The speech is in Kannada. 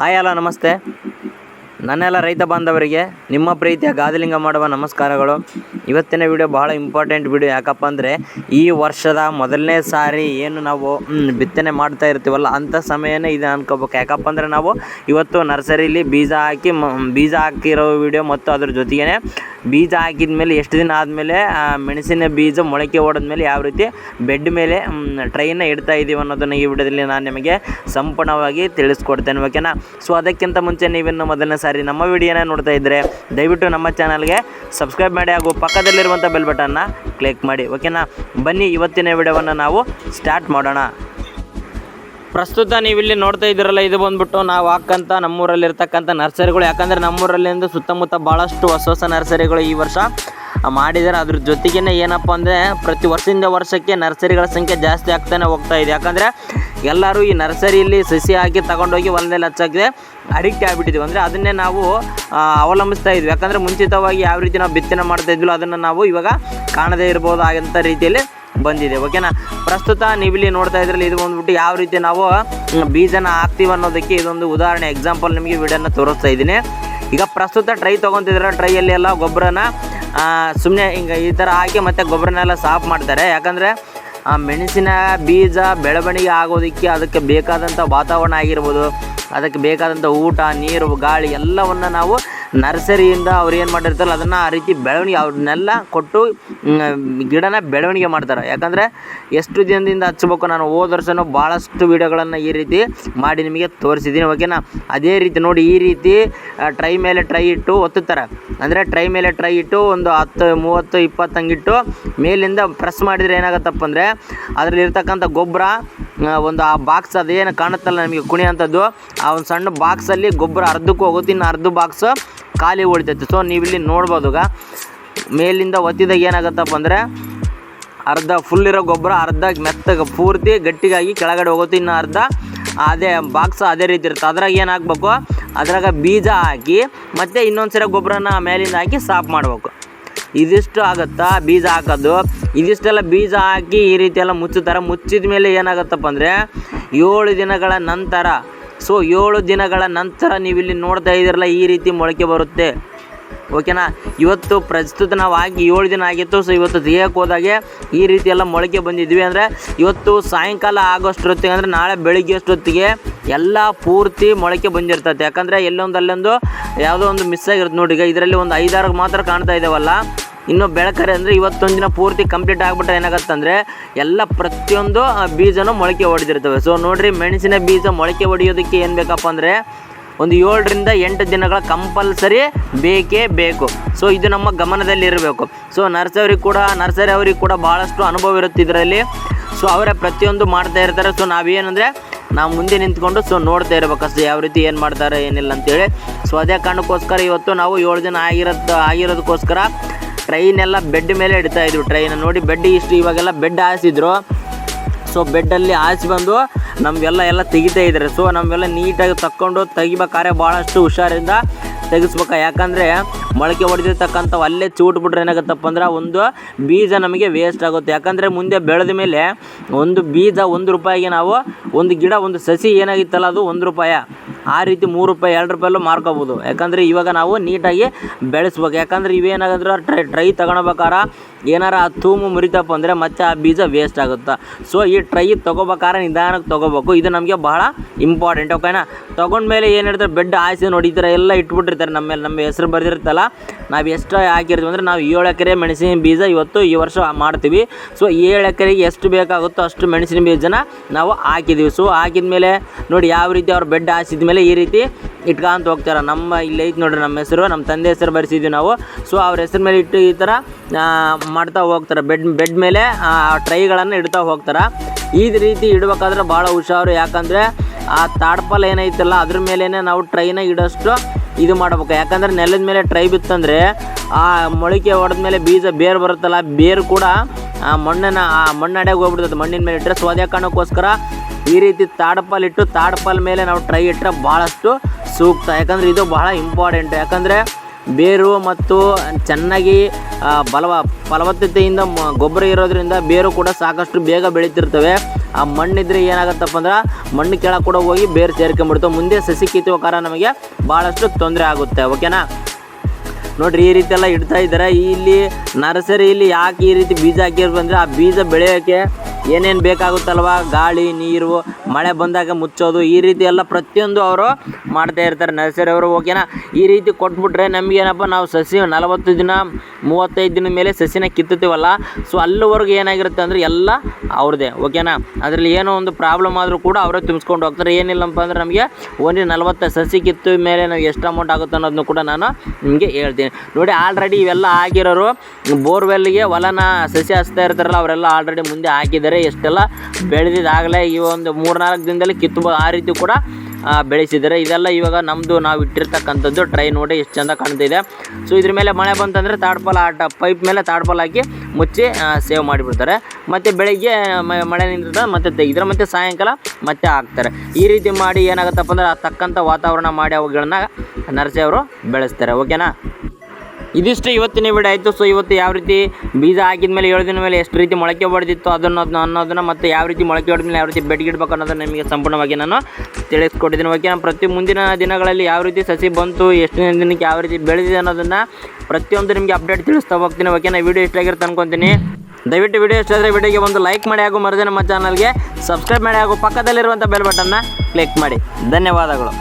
ಹಾಯ್ ಅಲ್ಲ ನಮಸ್ತೆ. ನನ್ನೆಲ್ಲ ರೈತ ಬಾಂಧವರಿಗೆ, ನಿಮ್ಮ ಪ್ರೀತಿಯ ಗಾದಲಿಂಗ ಮಾಡುವ ನಮಸ್ಕಾರಗಳು. ಇವತ್ತಿನ ವಿಡಿಯೋ ಬಹಳ ಇಂಪಾರ್ಟೆಂಟ್ ವಿಡಿಯೋ ಯಾಕಪ್ಪ ಅಂದರೆ, ಈ ವರ್ಷದ ಮೊದಲನೇ ಸಾರಿ ಏನು ನಾವು ಬಿತ್ತನೆ ಮಾಡ್ತಾ ಇರ್ತೀವಲ್ಲ ಅಂಥ ಸಮಯನೇ ಇದು ಅನ್ಕೋಬೇಕು. ಯಾಕಪ್ಪ ಅಂದರೆ ನಾವು ಇವತ್ತು ನರ್ಸರಿಲಿ ಬೀಜ ಹಾಕಿ ಬೀಜ ಹಾಕಿರೋ ವಿಡಿಯೋ ಮತ್ತು ಅದ್ರ ಜೊತೆಗೇ ಬೀಜ ಹಾಕಿದ ಮೇಲೆ ಎಷ್ಟು ದಿನ ಆದಮೇಲೆ ಮೆಣಸಿನ ಬೀಜ ಮೊಳಕೆ ಮೇಲೆ ಯಾವ ರೀತಿ ಬೆಡ್ ಮೇಲೆ ಟ್ರೈನ ಇಡ್ತಾ ಇದ್ದೀವಿ ಅನ್ನೋದನ್ನು ಈ ವಿಡಿಯೋದಲ್ಲಿ ನಾನು ನಿಮಗೆ ಸಂಪೂರ್ಣವಾಗಿ ತಿಳಿಸ್ಕೊಡ್ತೇನೆ. ಓಕೆನಾ ಸೊ ಅದಕ್ಕಿಂತ ಮುಂಚೆ ನೀವಿನ್ನು ಮೊದಲನೇ ನಮ್ಮ ವಿಡಿಯೋನ ನೋಡ್ತಾ ಇದ್ದರೆ ದಯವಿಟ್ಟು ನಮ್ಮ ಚಾನಲ್ಗೆ ಸಬ್ಸ್ಕ್ರೈಬ್ ಮಾಡಿ ಹಾಗೂ ಪಕ್ಕದಲ್ಲಿರುವಂಥ ಬೆಲ್ ಬಟನ್ನ ಕ್ಲಿಕ್ ಮಾಡಿ. ಓಕೆನಾ? ಬನ್ನಿ, ಇವತ್ತಿನ ವಿಡಿಯೋವನ್ನು ನಾವು ಸ್ಟಾರ್ಟ್ ಮಾಡೋಣ. ಪ್ರಸ್ತುತ ನೀವಿಲ್ಲಿ ನೋಡ್ತಾ ಇದ್ದೀರಲ್ಲ, ಇದು ಬಂದ್ಬಿಟ್ಟು ನಾವು ಹಾಕಂಥ ನಮ್ಮೂರಲ್ಲಿರ್ತಕ್ಕಂಥ ನರ್ಸರಿಗಳು. ಯಾಕಂದರೆ ನಮ್ಮೂರಲ್ಲಿಂದ ಸುತ್ತಮುತ್ತ ಭಾಳಷ್ಟು ಹೊಸ ಹೊಸ ನರ್ಸರಿಗಳು ಈ ವರ್ಷ ಮಾಡಿದ್ದಾರೆ. ಅದ್ರ ಜೊತೆಗೇ ಏನಪ್ಪ ಅಂದರೆ ಪ್ರತಿ ವರ್ಷದಿಂದ ವರ್ಷಕ್ಕೆ ನರ್ಸರಿಗಳ ಸಂಖ್ಯೆ ಜಾಸ್ತಿ ಆಗ್ತಾನೆ ಹೋಗ್ತಾ ಇದೆ. ಯಾಕಂದರೆ ಎಲ್ಲರೂ ಈ ನರ್ಸರಿಯಲ್ಲಿ ಸಸಿ ಹಾಕಿ ತಗೊಂಡೋಗಿ ಹೊಲದಲ್ಲಿ ಹಚ್ಚಕ್ಕೆ ಅಡಿಕ್ಟ್ ಆಗಿಬಿಟ್ಟಿದ್ವಿ. ಅಂದರೆ ಅದನ್ನೇ ನಾವು ಅವಲಂಬಿಸ್ತಾ ಇದ್ವಿ. ಯಾಕಂದರೆ ಮುಂಚಿತವಾಗಿ ಯಾವ ರೀತಿ ನಾವು ಬಿತ್ತನೆ ಮಾಡ್ತಾ ಇದ್ವಿ ಅದನ್ನು ನಾವು ಇವಾಗ ಕಾಣದೇ ಇರ್ಬೋದು ಆಗಂಥ ರೀತಿಯಲ್ಲಿ ಬಂದಿದೆ. ಓಕೆನಾ ಪ್ರಸ್ತುತ ನೀವಿಲ್ಲಿ ನೋಡ್ತಾ ಇದ್ರಲ್ಲಿ ಇದು ಬಂದ್ಬಿಟ್ಟು ಯಾವ ರೀತಿ ನಾವು ಬೀಜನ ಹಾಕ್ತೀವಿ ಅನ್ನೋದಕ್ಕೆ ಇದೊಂದು ಉದಾಹರಣೆ. ಎಕ್ಸಾಂಪಲ್ ನಿಮಗೆ ವಿಡಿಯೋನ ತೋರಿಸ್ತಾ ಇದ್ದೀನಿ. ಈಗ ಪ್ರಸ್ತುತ ಟ್ರೈ ತೊಗೊತಿದ್ರೆ ಟ್ರೈಯಲ್ಲಿ ಎಲ್ಲ ಗೊಬ್ಬರನ ಸುಮ್ಮನೆ ಹಿಂಗೆ ಈ ಥರ ಹಾಕಿ ಮತ್ತು ಗೊಬ್ಬರನೆಲ್ಲ ಸಾಫ್ ಮಾಡ್ತಾರೆ. ಯಾಕಂದರೆ ಆ ಮೆಣಸಿನ ಬೀಜ ಬೆಳವಣಿಗೆ ಆಗೋದಕ್ಕೆ ಅದಕ್ಕೆ ಬೇಕಾದಂಥ ವಾತಾವರಣ ಆಗಿರ್ಬೋದು, ಅದಕ್ಕೆ ಬೇಕಾದಂಥ ಊಟ, ನೀರು, ಗಾಳಿ ಎಲ್ಲವನ್ನು ನಾವು ನರ್ಸರಿಯಿಂದ ಅವ್ರು ಏನು ಮಾಡಿರ್ತಾರಲ್ಲ, ಅದನ್ನು ಆ ರೀತಿ ಬೆಳವಣಿಗೆ ಅವ್ರನ್ನೆಲ್ಲ ಕೊಟ್ಟು ಗಿಡನ ಬೆಳವಣಿಗೆ ಮಾಡ್ತಾರೆ. ಯಾಕಂದರೆ ಎಷ್ಟು ದಿನದಿಂದ ಹಚ್ಚಬೇಕು ನಾನು, ಹೋದ ವರ್ಷನೂ ಭಾಳಷ್ಟು ವೀಡಿಯೋಗಳನ್ನು ಈ ರೀತಿ ಮಾಡಿ ನಿಮಗೆ ತೋರಿಸಿದ್ದೀನಿ, ಓಕೆನಾ? ಅದೇ ರೀತಿ ನೋಡಿ, ಈ ರೀತಿ ಟ್ರೈ ಮೇಲೆ ಟ್ರೈ ಇಟ್ಟು ಒತ್ತುತ್ತಾರೆ. ಅಂದರೆ ಟ್ರೈ ಮೇಲೆ ಟ್ರೈ ಇಟ್ಟು ಒಂದು ಹತ್ತು, ಮೂವತ್ತು, ಇಪ್ಪತ್ತು ಹಂಗಿಟ್ಟು ಮೇಲಿಂದ ಪ್ರೆಸ್ ಮಾಡಿದರೆ ಏನಾಗುತ್ತಪ್ಪ ಅಂದರೆ, ಅದರಲ್ಲಿರ್ತಕ್ಕಂಥ ಗೊಬ್ಬರ ಒಂದು ಆ ಬಾಕ್ಸ್ ಅದೇನು ಕಾಣುತ್ತಲ್ಲ ನಮಗೆ ಕುಣಿ ಅಂಥದ್ದು ಆ ಒಂದು ಸಣ್ಣ ಬಾಕ್ಸಲ್ಲಿ ಗೊಬ್ಬರ ಅರ್ಧಕ್ಕೆ ಹೋಗುತ್ತೆ, ಇನ್ನು ಅರ್ಧ ಬಾಕ್ಸ್ ಖಾಲಿ ಉಳಿತೈತೆ. ಸೊ ನೀವಿಲ್ಲಿ ನೋಡ್ಬೋದು ಮೇಲಿಂದ ಒತ್ತಿದಾಗ ಏನಾಗುತ್ತಪ್ಪ ಅಂದರೆ, ಅರ್ಧ ಫುಲ್ ಇರೋ ಗೊಬ್ಬರ, ಅರ್ಧ ಮೆತ್ತಗೆ ಪೂರ್ತಿ ಗಟ್ಟಿಗಾಗಿ ಕೆಳಗಡೆ ಹೋಗುತ್ತೆ, ಇನ್ನು ಅರ್ಧ ಅದೇ ಬಾಕ್ಸ್ ಅದೇ ರೀತಿ ಇರುತ್ತೆ. ಅದ್ರಾಗ ಏನು ಹಾಕ್ಬೇಕು ಅದ್ರಾಗ ಬೀಜ ಹಾಕಿ, ಮತ್ತು ಇನ್ನೊಂದು ಸರಿ ಗೊಬ್ಬರನ ಮೇಲಿಂದ ಹಾಕಿ ಸಾಫ್ ಮಾಡಬೇಕು. ಇದಿಷ್ಟು ಆಗುತ್ತಾ? ಬೀಜ ಹಾಕೋದು. ಇದಿಷ್ಟೆಲ್ಲ ಬೀಜ ಹಾಕಿ ಈ ರೀತಿ ಎಲ್ಲ ಮುಚ್ಚುತ್ತಾರೆ. ಮುಚ್ಚಿದ ಮೇಲೆ ಏನಾಗುತ್ತಪ್ಪ ಅಂದರೆ ಏಳು ದಿನಗಳ ನಂತರ. ಸೊ ಏಳು ದಿನಗಳ ನಂತರ ನೀವಿಲ್ಲಿ ನೋಡ್ತಾ ಇದ್ದೀರಲ್ಲ, ಈ ರೀತಿ ಮೊಳಕೆ ಬರುತ್ತೆ. ಓಕೆನಾ? ಇವತ್ತು ಪ್ರಸ್ತುತ ನಾವು ಆಗಿ ಏಳು ದಿನ ಆಗಿತ್ತು ಸೊ ಇವತ್ತು ದೇಹಕ್ಕೆ ಹೋದಾಗೆ ಈ ರೀತಿ ಎಲ್ಲ ಮೊಳಕೆ ಬಂದಿದ್ವಿ ಅಂದರೆ ಇವತ್ತು ಸಾಯಂಕಾಲ ಆಗೋಷ್ಟೊತ್ತಿಗೆ ಅಂದರೆ ನಾಳೆ ಬೆಳಿಗ್ಗೆ ಅಷ್ಟೊತ್ತಿಗೆ ಎಲ್ಲ ಪೂರ್ತಿ ಮೊಳಕೆ ಬಂದಿರ್ತೈತೆ. ಯಾಕಂದರೆ ಎಲ್ಲೊಂದು ಅಲ್ಲೊಂದು ಯಾವುದೋ ಒಂದು ಮಿಸ್ ಆಗಿರುತ್ತೆ ನೋಡಿ, ಈಗ ಇದರಲ್ಲಿ ಒಂದು ಐದಾರು ಮಾತ್ರ ಕಾಣ್ತಾ ಇದ್ದಾವಲ್ಲ ಇನ್ನು ಬೆಳಕರೆ ಅಂದರೆ ಇವತ್ತೊಂದು ದಿನ ಪೂರ್ತಿ ಕಂಪ್ಲೀಟ್ ಆಗಿಬಿಟ್ರೆ ಏನಾಗುತ್ತೆ ಅಂದರೆ ಎಲ್ಲ ಪ್ರತಿಯೊಂದು ಬೀಜನೂ ಮೊಳಕೆ ಹೊಡೆದಿರ್ತವೆ ಸೊ ನೋಡಿರಿ, ಮೆಣಸಿನ ಬೀಜ ಮೊಳಕೆ ಹೊಡೆಯೋದಕ್ಕೆ ಏನು ಬೇಕಪ್ಪ ಅಂದರೆ ಒಂದು ಏಳರಿಂದ ಎಂಟು ದಿನಗಳ ಕಂಪಲ್ಸರಿ ಬೇಕೇ ಬೇಕು. ಸೊ, ಇದು ನಮ್ಮ ಗಮನದಲ್ಲಿರಬೇಕು. ಸೊ, ನರ್ಸರಿ ಕೂಡ, ನರ್ಸರಿ ಅವ್ರಿಗೆ ಕೂಡ ಭಾಳಷ್ಟು ಅನುಭವ ಇರುತ್ತೆ ಇದರಲ್ಲಿ. ಸೊ, ಅವರೇ ಪ್ರತಿಯೊಂದು ಮಾಡ್ತಾ ಇರ್ತಾರೆ. ಸೊ, ನಾವೇನಂದರೆ, ನಾವು ಮುಂದೆ ನಿಂತ್ಕೊಂಡು, ಸೊ, ನೋಡ್ತಾ ಇರ್ಬೇಕಷ್ಟೇ ಯಾವ ರೀತಿ ಏನು ಮಾಡ್ತಾರೆ, ಏನಿಲ್ಲ ಅಂತೇಳಿ. ಸೊ, ಅದೇ ಕಾರಣಕ್ಕೋಸ್ಕರ ಇವತ್ತು ನಾವು ಏಳು ದಿನ ಆಗಿರೋದು, ಆಗಿರೋದಕ್ಕೋಸ್ಕರ ಟ್ರೈನೆಲ್ಲ ಬೆಡ್ ಮೇಲೆ ಇಡ್ತಾ ಇದ್ವಿ. ಟ್ರೈನ್ ನೋಡಿ, ಬೆಡ್ ಇಷ್ಟು ಇವಾಗೆಲ್ಲ ಬೆಡ್ ಹಾಸಿದ್ರು. ಸೊ ಬೆಡ್ಡಲ್ಲಿ ಆಚೆ ಬಂದು ನಮಗೆಲ್ಲ ಎಲ್ಲ ತೆಗಿತಾ ಇದ್ದಾರೆ. ಸೊ ನಮಗೆಲ್ಲ ನೀಟಾಗಿ ತಕ್ಕೊಂಡು ತೆಗಿಬೇಕಾದ್ರೆ ಭಾಳಷ್ಟು ಹುಷಾರಿಂದ ತೆಗಿಸ್ಬೇಕು. ಯಾಕಂದರೆ ಮೊಳಕೆ ಹೊಡೆದಿರ್ತಕ್ಕಂಥವು ಅಲ್ಲೇ ಚೂಟ್ಬಿಟ್ರೆ ಏನಾಗುತ್ತಪ್ಪ ಅಂದ್ರೆ ಒಂದು ಬೀಜ ನಮಗೆ ವೇಸ್ಟ್ ಆಗುತ್ತೆ. ಯಾಕಂದರೆ ಮುಂದೆ ಬೆಳೆದ ಮೇಲೆ ಒಂದು ಬೀಜ ಒಂದು ರೂಪಾಯಿಗೆ ನಾವು ಒಂದು ಗಿಡ, ಒಂದು ಸಸಿ ಏನಾಗಿತ್ತಲ್ಲ ಅದು ಒಂದು ರೂಪಾಯ. ಆ ರೀತಿ ಮೂರು ರೂಪಾಯಿ, ಎರಡು ರೂಪಾಯಲ್ಲೂ ಮಾರ್ಕೋಬೋದು. ಯಾಕಂದರೆ ಇವಾಗ ನಾವು ನೀಟಾಗಿ ಬೆಳೆಸ್ಬೇಕು. ಯಾಕಂದರೆ ಇವೇನಾಗಂದ್ರೆ ಟ್ರೈ ಟ್ರೈ ತಗೊಳ್ಬೇಕಾರ? ಏನಾರ ಆ ತೂಮು ಮುರಿತಪ್ಪ ಅಂದರೆ ಮತ್ತೆ ಆ ಬೀಜ ವೇಸ್ಟ್ ಆಗುತ್ತೆ? ಸೊ ಈ ಟ್ರೈ ತೊಗೋಬೇಕಾರ ನಿಧಾನಕ್ಕೆ ತೊಗೋಬೇಕು ಇದು ನಮಗೆ ಬಹಳ ಇಂಪಾರ್ಟೆಂಟ್ ಓಕೆನಾ ತೊಗೊಂಡ್ಮೇಲೆ ಏನು ಹೇಳ್ತಾರೆ, ಬೆಡ್ ಆಸೆ ನೋಡಿ, ಈ ಥರ ಎಲ್ಲ ಇಟ್ಬಿಟ್ಟಿರ್ತಾರೆ ನಮ್ಮ ಮೇಲೆ. ನಮ್ಮ ಹೆಸರು ಬರೆದಿರುತ್ತಲ್ಲ, ನಾವು ಎಷ್ಟು ಹಾಕಿರ್ತೀವಿ ಅಂದರೆ ನಾವು ಏಳು ಎಕರೆ ಮೆಣಸಿನ ಬೀಜ ಇವತ್ತು ಈ ವರ್ಷ ಮಾಡ್ತೀವಿ. ಸೊ ಏಳು ಎಕರೆಗೆ ಎಷ್ಟು ಬೇಕಾಗುತ್ತೋ ಅಷ್ಟು ಮೆಣಸಿನ ಬೀಜನ ನಾವು ಹಾಕಿದ್ದೀವಿ ಸೊ ಹಾಕಿದ ಮೇಲೆ ನೋಡಿ, ಯಾವ ರೀತಿ ಅವ್ರು ಬೆಡ್ ಹಾಸಿದ ಮೇಲೆ ಈ ರೀತಿ ಇಟ್ಕೊಂತ ಹೋಗ್ತಾರೆ. ನಮ್ಮ ಇಲ್ಲಿ ಐತೆ ನೋಡ್ರಿ ನಮ್ಮ ಹೆಸರು, ನಮ್ಮ ತಂದೆ ಹೆಸರು ಬರೆಸಿದ್ವಿ ನಾವು. ಸೊ ಅವ್ರ ಹೆಸ್ರ ಮೇಲೆ ಇಟ್ಟು ಈ ಥರ ಮಾಡ್ತಾ ಹೋಗ್ತಾರೆ. ಬೆಡ್ ಬೆಡ್ ಮೇಲೆ ಟ್ರೈಗಳನ್ನು ಇಡ್ತಾ ಹೋಗ್ತಾರೆ. ಈ ರೀತಿ ಇಡಬೇಕಾದ್ರೆ ಭಾಳ ಹುಷಾರು. ಯಾಕಂದರೆ, ಆ ತಾಡ್ಪಲ್ ಏನೈತಲ್ಲ, ಅದ್ರ ಮೇಲೇ ನಾವು ಟ್ರೈನ ಇಡೋಷ್ಟು ಇದು ಮಾಡ್ಬೇಕು. ಯಾಕಂದರೆ ನೆಲದ ಮೇಲೆ ಟ್ರೈ ಬಿತ್ತಂದರೆ, ಆ ಮೊಳಕೆ ಹೊಡೆದ ಮೇಲೆ ಬೀಜ ಬೇರು ಬರುತ್ತಲ್ಲ, ಬೇರು ಕೂಡ, ಆ ಮಣ್ಣನ್ನು, ಆ ಮಣ್ಣಡೆಗೆ ಹೋಗ್ಬಿಡ್ತದೆ. ಮಣ್ಣಿನ ಮೇಲೆ ಇಟ್ಟರೆ ಸೊ ಅದೇ ಕಾರಣಕ್ಕೋಸ್ಕರ ಈ ರೀತಿ ತಾಡ್ಪಲ್ ಇಟ್ಟು ತಾಡ್ಪಲ್ ಮೇಲೆ ನಾವು ಟ್ರೈ ಇಟ್ಟರೆ ಭಾಳಷ್ಟು ಸೂಕ್ತ. ಯಾಕಂದರೆ ಇದು ಬಹಳ ಇಂಪಾರ್ಟೆಂಟ್ ಯಾಕಂದರೆ ಬೇರು ಮತ್ತು ಚೆನ್ನಾಗಿ ಬಲವ, ಫಲವತ್ತತೆಯಿಂದ ಗೊಬ್ಬರ ಇರೋದ್ರಿಂದ ಬೇರು ಕೂಡ ಸಾಕಷ್ಟು ಬೇಗ ಬೆಳೀತಿರ್ತವೆ. ಆ ಮಣ್ಣಿದ್ರೆ ಏನಾಗುತ್ತಪ್ಪ ಅಂದ್ರೆ ಮಣ್ಣು ಕೆಳಗೆ ಕೂಡ ಹೋಗಿ ಬೇರು ಸೇರ್ಕೊಂಡ್ಬಿಡ್ತು. ಮುಂದೆ ಸಸಿ ಕಿತ್ತುವ ನಮಗೆ ಭಾಳಷ್ಟು ತೊಂದರೆ ಆಗುತ್ತೆ. ಓಕೆನಾ ನೋಡ್ರಿ, ಈ ರೀತಿ ಎಲ್ಲ ಇಡ್ತಾ ಇದ್ದಾರೆ. ಇಲ್ಲಿ ನರ್ಸರಿ ಇಲ್ಲಿ ಯಾಕೆ ಈ ರೀತಿ ಬೀಜ ಹಾಕಿರ್ಬಂದ್ರೆ ಆ ಬೀಜ ಬೆಳೆಯೋಕ್ಕೆ ಏನೇನು ಬೇಕಾಗುತ್ತಲ್ವ? ಗಾಳಿ, ನೀರು, ಮಳೆ ಬಂದಾಗ ಮುಚ್ಚೋದು, ಈ ರೀತಿ ಎಲ್ಲ ಪ್ರತಿಯೊಂದು ಅವರು ಮಾಡ್ತಾ ಇರ್ತಾರೆ. ನರ್ಸರಿ ಅವರು ಓಕೆನಾ ಈ ರೀತಿ ಕೊಟ್ಬಿಟ್ರೆ ನಮಗೇನಪ್ಪ ನಾವು ಸಸಿ ನಲವತ್ತು ದಿನ, ಮೂವತ್ತೈದು ದಿನ ಮೇಲೆ ಸಸಿನ ಕಿತ್ತುತ್ತೀವಲ್ಲ? ಸೊ ಅಲ್ಲಿವರೆಗೂ ಏನಾಗಿರುತ್ತೆ ಅಂದರೆ ಎಲ್ಲ ಅವ್ರದೇ ಓಕೆನಾ ಅದರಲ್ಲಿ ಏನೋ ಒಂದು ಪ್ರಾಬ್ಲಮ್ ಆದರೂ ಕೂಡ ಅವರೇ ತುಂಬಿಸ್ಕೊಂಡು ಹೋಗ್ತಾರೆ. ಏನಿಲ್ಲಪ್ಪ ಅಂದ್ರೆ ನಮಗೆ ಓನ್ಲಿ ನಲವತ್ತು ಸಸಿ ಕಿತ್ತು ಮೇಲೆ ನಾವು ಎಷ್ಟು ಅಮೌಂಟ್ ಆಗುತ್ತೆ ಅನ್ನೋದನ್ನು ಕೂಡ ನಾನು ನಿಮಗೆ ಹೇಳ್ತೀನಿ. ನೋಡಿ ಆಲ್ರೆಡಿ ಇವೆಲ್ಲ ಆಗಿರೋರು, ಬೋರ್ವೆಲ್ಗೆ ಹೊಲನ ಸಸಿ ಹಚ್ತಾ ಇರ್ತಾರಲ್ಲ, ಅವರೆಲ್ಲ ಆಲ್ರೆಡಿ ಮುಂದೆ ಹಾಕಿದ್ದಾರೆ. ಎಷ್ಟೆಲ್ಲ ಬೆಳೆದಿದ್ದಾಗಲೇ ಈ ಒಂದು ಮೂರ್ನಾಲ್ಕು ದಿನದಲ್ಲಿ ಕಿತ್ತು ಆ ರೀತಿ ಕೂಡ ಬೆಳೆಸಿದ್ದಾರೆ. ಇದೆಲ್ಲ ಇವಾಗ ನಮ್ಮದು ನಾವು ಇಟ್ಟಿರ್ತಕ್ಕಂಥದ್ದು ಟ್ರೈ ನೋಡಿ ಎಷ್ಟು ಚಂದ ಕಾಣ್ತಿದೆ. ಸೊ ಇದ್ರ ಮೇಲೆ ಮಳೆ ಬಂತಂದರೆ ತಾಡ್ಪಾಲ ಆಟ, ಪೈಪ್ ಮೇಲೆ ತಾಡ್ಪಾಲ್ ಹಾಕಿ ಮುಚ್ಚಿ ಸೇವ್ ಮಾಡಿಬಿಡ್ತಾರೆ. ಮತ್ತು ಬೆಳಿಗ್ಗೆ ಮಳೆ ನಿಂತದ ಮತ್ತೆ ತೆಗಿದ್ರೆ ಮತ್ತು ಸಾಯಂಕಾಲ ಮತ್ತೆ ಹಾಕ್ತಾರೆ. ಈ ರೀತಿ ಮಾಡಿ ಏನಾಗುತ್ತಪ್ಪ ಅಂದ್ರೆ ಆ ತಕ್ಕಂಥ ವಾತಾವರಣ ಮಾಡಿ ಅವುಗಳನ್ನ ನರ್ಸೆಯವರು ಬೆಳೆಸ್ತಾರೆ. ಓಕೆನಾ ಇದಿಷ್ಟು ಇವತ್ತಿನ ವಿಡಿಯೋ ಆಯಿತು. ಸೊ ಇವತ್ತು ಯಾವ ರೀತಿ ಬೀಜ ಹಾಕಿದ ಮೇಲೆ ಏಳು ದಿನ ಮೇಲೆ ಎಷ್ಟು ರೀತಿ ಮೊಳಕೆ ಹೊಡೆದಿತ್ತು ಅದನ್ನು ಅನ್ನೋದನ್ನು ಮತ್ತು ಯಾವ ರೀತಿ ಮೊಳಕೆ ಹೊಡೆದ ಮೇಲೆ ಯಾವ ರೀತಿ ಬೆಡ್ಗಿಡ್ಬೇಕು ಅನ್ನೋದನ್ನು ನಿಮಗೆ ಸಂಪೂರ್ಣವಾಗಿ ನಾನು ತಿಳಿಸ್ಕೊಟ್ಟಿದ್ದೀನಿ. ಓಕೆ ನಾನು ಪ್ರತಿ ಮುಂದಿನ ದಿನಗಳಲ್ಲಿ ಯಾವ ರೀತಿ ಸಸಿ ಬಂತು, ಎಷ್ಟು ದಿನಕ್ಕೆ ಯಾವ ರೀತಿ ಬೆಳೆದಿದೆ ಅನ್ನೋದನ್ನು ಪ್ರತಿಯೊಂದು ನಿಮಗೆ ಅಪ್ಡೇಟ್ ತಿಳಿಸ್ತಾ ಹೋಗ್ತೀನಿ. ಓಕೆ ನಾನು ವಿಡಿಯೋ ಇಷ್ಟ ತಂದ್ಕೊತೀನಿ. ದಯವಿಟ್ಟು ವಿಡಿಯೋ ಇಷ್ಟ ಆದರೆ ವಿಡಿಯೋಗೆ ಒಂದು ಲೈಕ್ ಮಾಡಿ ಹಾಗೂ ಮರದೇ ನಮ್ಮ ಚಾನಲ್ಗೆ ಸಬ್ಸ್ಕ್ರೈಬ್ ಮಾಡಿ ಹಾಗೂ ಪಕ್ಕದಲ್ಲಿರುವಂಥ ಬೆಲ್ ಬಟನ್ನ ಕ್ಲಿಕ್ ಮಾಡಿ. ಧನ್ಯವಾದಗಳು.